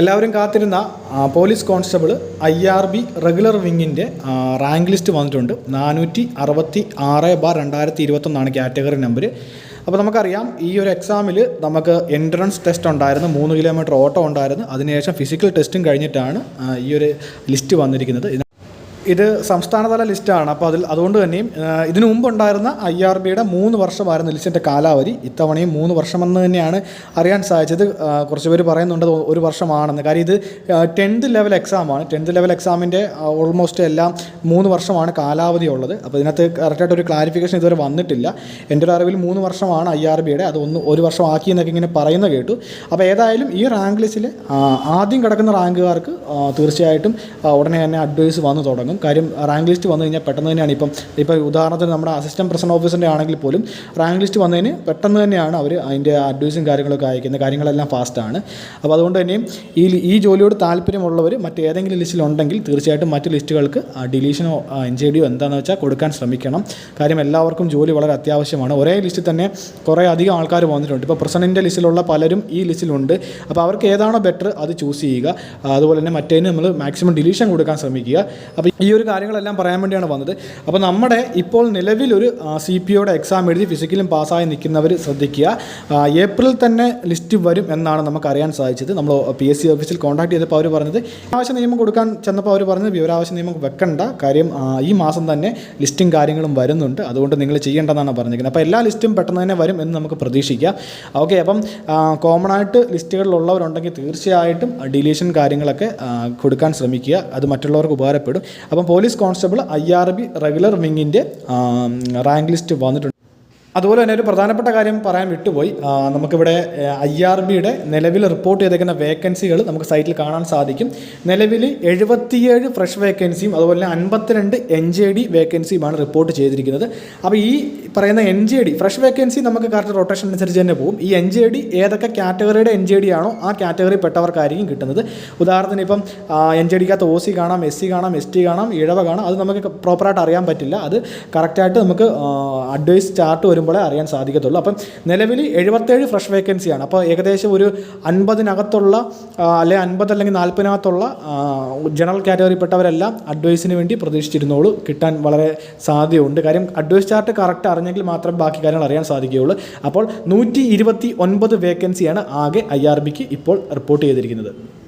എല്ലാവരും കാത്തിരുന്ന police constable I R B regular വിങ്ങിന്റെ rank list വന്നിട്ടുണ്ട്. നാനൂറ്റി അറുപത്തി ആറ് ബാർ രണ്ടായിരത്തി ഇരുപത്തൊന്നാണ് കാറ്റഗറി നമ്പർ അപ്പോൾ നമുക്കറിയാം ഈ ഒരു എക്സാമിൽ നമുക്ക് എൻട്രൻസ് ടെസ്റ്റ് ഉണ്ടായിരുന്നു മൂന്ന് കിലോമീറ്റർ ഓട്ടം ഉണ്ടായിരുന്നു. അതിനുശേഷം ഫിസിക്കൽ ടെസ്റ്റും കഴിഞ്ഞിട്ടാണ് ഈ ഒരു ലിസ്റ്റ് വന്നിരിക്കുന്നത്. ഇത് സംസ്ഥാനതല ലിസ്റ്റാണ്. അപ്പോൾ അതിൽ അതുകൊണ്ട് തന്നെയും ഇതിനു മുമ്പുണ്ടായിരുന്ന ഐ ആർ ബിയുടെ മൂന്ന് വർഷമായിരുന്നു ലിസ്റ്റിന്റെ കാലാവധി ഇത്തവണയും മൂന്ന് വർഷമെന്ന് തന്നെയാണ് അറിയാൻ സാധിച്ചത്. കുറച്ച് പേര് പറയുന്നുണ്ട് ഒരു വർഷമാണെന്ന്. കാര്യം ഇത് ടെൻത്ത് ലെവൽ എക്സാമാണ്. ടെൻത്ത് ലെവൽ എക്സാമിന്റെ ഓൾമോസ്റ്റ് എല്ലാം മൂന്ന് വർഷമാണ് കാലാവധി ഉള്ളത് അപ്പോൾ ഇതിനകത്ത് കറക്റ്റായിട്ട് ഒരു ക്ലാരിഫിക്കേഷൻ ഇതുവരെ വന്നിട്ടില്ല. എന്റെ ഒരു അറിവിൽ മൂന്ന് വർഷമാണ് ഐ ആർ ബിയുടെ. അത് ഒന്ന് ഒരു വർഷം ആക്കി എന്നൊക്കെ ഇങ്ങനെ പറയുന്ന കേട്ടു. അപ്പോൾ ഏതായാലും ഈ റാങ്ക് ലിസ്റ്റിൽ ആദ്യം കിടക്കുന്ന റാങ്കുകാർക്ക് തീർച്ചയായിട്ടും ഉടനെ തന്നെ അഡ്വൈസ് വന്നു തുടങ്ങും. കാര്യം റാങ്ക് ലിസ്റ്റ് വന്നു കഴിഞ്ഞാൽ പെട്ടെന്ന് തന്നെയാണ് ഇപ്പം ഇപ്പോൾ ഉദാഹരണത്തിന് നമ്മുടെ അസിസ്റ്റന്റ് പ്രസിഡന്റ് ഓഫീസറിന്റെ ആണെങ്കിൽ പോലും റാങ്ക് ലിസ്റ്റ് വന്നതിന് പെട്ടെന്ന് തന്നെയാണ് അവർ അതിന്റെ അഡ്വൈസും കാര്യങ്ങളൊക്കെ അയക്കുന്നത്. കാര്യങ്ങളെല്ലാം ഫാസ്റ്റാണ് അപ്പോൾ അതുകൊണ്ട് തന്നെയും ഈ ഈ ജോലിയോട് താല്പര്യമുള്ളവർ മറ്റേതെങ്കിലും ലിസ്റ്റിലുണ്ടെങ്കിൽ തീർച്ചയായിട്ടും മറ്റ് ലിസ്റ്റുകൾക്ക് ഡിലീഷനോ എൻ ജെ ഡിയോ എന്താണെന്ന് വെച്ചാൽ കൊടുക്കാൻ ശ്രമിക്കണം. കാര്യം എല്ലാവർക്കും ജോലി വളരെ അത്യാവശ്യമാണ്. ഒരേ ലിസ്റ്റിൽ തന്നെ കുറേ അധികം ആൾക്കാർ വന്നിട്ടുണ്ട്. ഇപ്പോൾ പ്രസിഡന്റിന്റെ ലിസ്റ്റിലുള്ള പലരും ഈ ലിസ്റ്റിലുണ്ട് അപ്പോൾ അവർക്ക് ഏതാണോ ബെറ്റർ അത് ചൂസ് ചെയ്യുക. അതുപോലെ തന്നെ മറ്റേതിന് നമ്മൾ മാക്സിമം ഡിലീഷൻ കൊടുക്കാൻ ശ്രമിക്കുക. അപ്പോൾ ഈ ഒരു കാര്യങ്ങളെല്ലാം പറയാൻ വേണ്ടിയാണ് വന്നത്. അപ്പോൾ നമ്മുടെ ഇപ്പോൾ നിലവിലൊരു സി പി ഒയുടെ എക്സാം എഴുതി ഫിസിക്കലും പാസ്സായി നിൽക്കുന്നവർ ശ്രദ്ധിക്കുക. ഏപ്രിൽ തന്നെ ലിസ്റ്റ് വരും എന്നാണ് നമുക്ക് അറിയാൻ സാധിച്ചത്. നമ്മൾ പി എസ് സി ഓഫീസിൽ കോൺടാക്ട് ചെയ്തപ്പോൾ അവർ പറഞ്ഞത് വിവരാവശ്യ നിയമം കൊടുക്കാൻ ചെന്നപ്പോൾ അവർ പറഞ്ഞത് വിവരാവശ്യ നിയമം വെക്കണ്ട. കാര്യം ഈ മാസം തന്നെ ലിസ്റ്റും കാര്യങ്ങളും വരുന്നുണ്ട്. അതുകൊണ്ട് നിങ്ങൾ ചെയ്യേണ്ടതെന്നാണ് പറഞ്ഞിരിക്കുന്നത്. അപ്പോൾ എല്ലാ ലിസ്റ്റും പെട്ടെന്ന് തന്നെ വരും എന്ന് നമുക്ക് പ്രതീക്ഷിക്കാം. ഓക്കെ അപ്പം കോമൺ ആയിട്ട് ലിസ്റ്റുകളിലുള്ളവരുണ്ടെങ്കിൽ തീർച്ചയായിട്ടും ഡിലീഷൻ കാര്യങ്ങളൊക്കെ കൊടുക്കാൻ ശ്രമിക്കുക. അത് മറ്റുള്ളവർക്ക് ഉപകാരപ്പെടും. അപ്പം police constable I R B regular വിങ്ങിന്റെ rank list വന്നിട്ടുണ്ട്. അതുപോലെ തന്നെ ഒരു പ്രധാനപ്പെട്ട കാര്യം പറയാൻ വിട്ടുപോയി. നമുക്കിവിടെ ഐ ആർ ബിയുടെ നിലവിൽ റിപ്പോർട്ട് ചെയ്തേക്കുന്ന വേക്കൻസികൾ നമുക്ക് സൈറ്റിൽ കാണാൻ സാധിക്കും. നിലവിൽ എഴുപത്തിയേഴ് ഫ്രഷ് വേക്കൻസിയും അതുപോലെ തന്നെ അൻപത്തിരണ്ട് എൻ ജെ ഡി വേക്കൻസിയുമാണ് റിപ്പോർട്ട് ചെയ്തിരിക്കുന്നത്. അപ്പോൾ ഈ പറയുന്ന N J D fresh vacancy നമുക്ക് കറക്റ്റ് റൊട്ടേഷൻ അനുസരിച്ച് തന്നെ പോകും. ഈ എൻ ജെ ഡി ഏതൊക്കെ കാറ്റഗറിയുടെ എൻ ജെ ഡി ആണോ ആ കാറ്റഗറി പെട്ടവർക്കായിരിക്കും കിട്ടുന്നത്. ഉദാഹരണത്തിന് ഇപ്പം എൻ ജെ ഡിക്കകത്ത് ഒ സി കാണാം എസ് സി കാണാം എസ് ടി കാണാം ഇഴവ കാണാം. അത് നമുക്ക് പ്രോപ്പറായിട്ട് അറിയാൻ പറ്റില്ല. അത് കറക്റ്റായിട്ട് നമുക്ക് അഡ്വൈസ് ചാർട്ട് വരുമ്പോഴേ അറിയാൻ സാധിക്കത്തുള്ളൂ. അപ്പം നിലവിൽ എഴുപത്തേഴ് ഫ്രഷ് വേക്കൻസിയാണ് അപ്പോൾ ഏകദേശം ഒരു അൻപതിനകത്തുള്ള അല്ലെ അൻപത് അല്ലെങ്കിൽ നാൽപ്പതിനകത്തുള്ള ജനറൽ കാറ്റഗറിപ്പെട്ടവരെല്ലാം അഡ്വൈസിന് വേണ്ടി പ്രതീക്ഷിച്ചിരുന്നോളൂ. കിട്ടാൻ വളരെ സാധ്യതയുണ്ട്. കാര്യം അഡ്വൈസ് ചാർട്ട് കറക്റ്റ് അറിഞ്ഞെങ്കിൽ മാത്രം ബാക്കി കാര്യങ്ങൾ അറിയാൻ സാധിക്കുകയുള്ളൂ. അപ്പോൾ നൂറ്റി വേക്കൻസിയാണ് ആകെ ഐ ഇപ്പോൾ റിപ്പോർട്ട് ചെയ്തിരിക്കുന്നത്.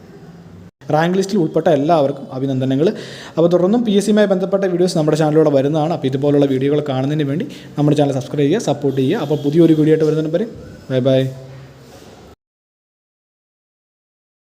റാങ്ക് ലിസ്റ്റിൽ ഉൾപ്പെട്ട എല്ലാവർക്കും അഭിനന്ദനങ്ങൾ. അപ്പോൾ തുടർന്നും പി എസ് സിയുമായി ബന്ധപ്പെട്ട വീഡിയോസ് നമ്മുടെ ചാനലിലൂടെ വരുന്നതാണ്. അപ്പോൾ ഇതുപോലുള്ള വീഡിയോകൾ കാണുന്നതിന് വേണ്ടി നമ്മുടെ ചാനൽ സബ്സ്ക്രൈബ് ചെയ്യുക സപ്പോർട്ട് ചെയ്യുക. അപ്പോൾ പുതിയൊരു വീഡിയോ ആയിട്ട് വരുന്നതിന് വരെ ബൈ ബൈ.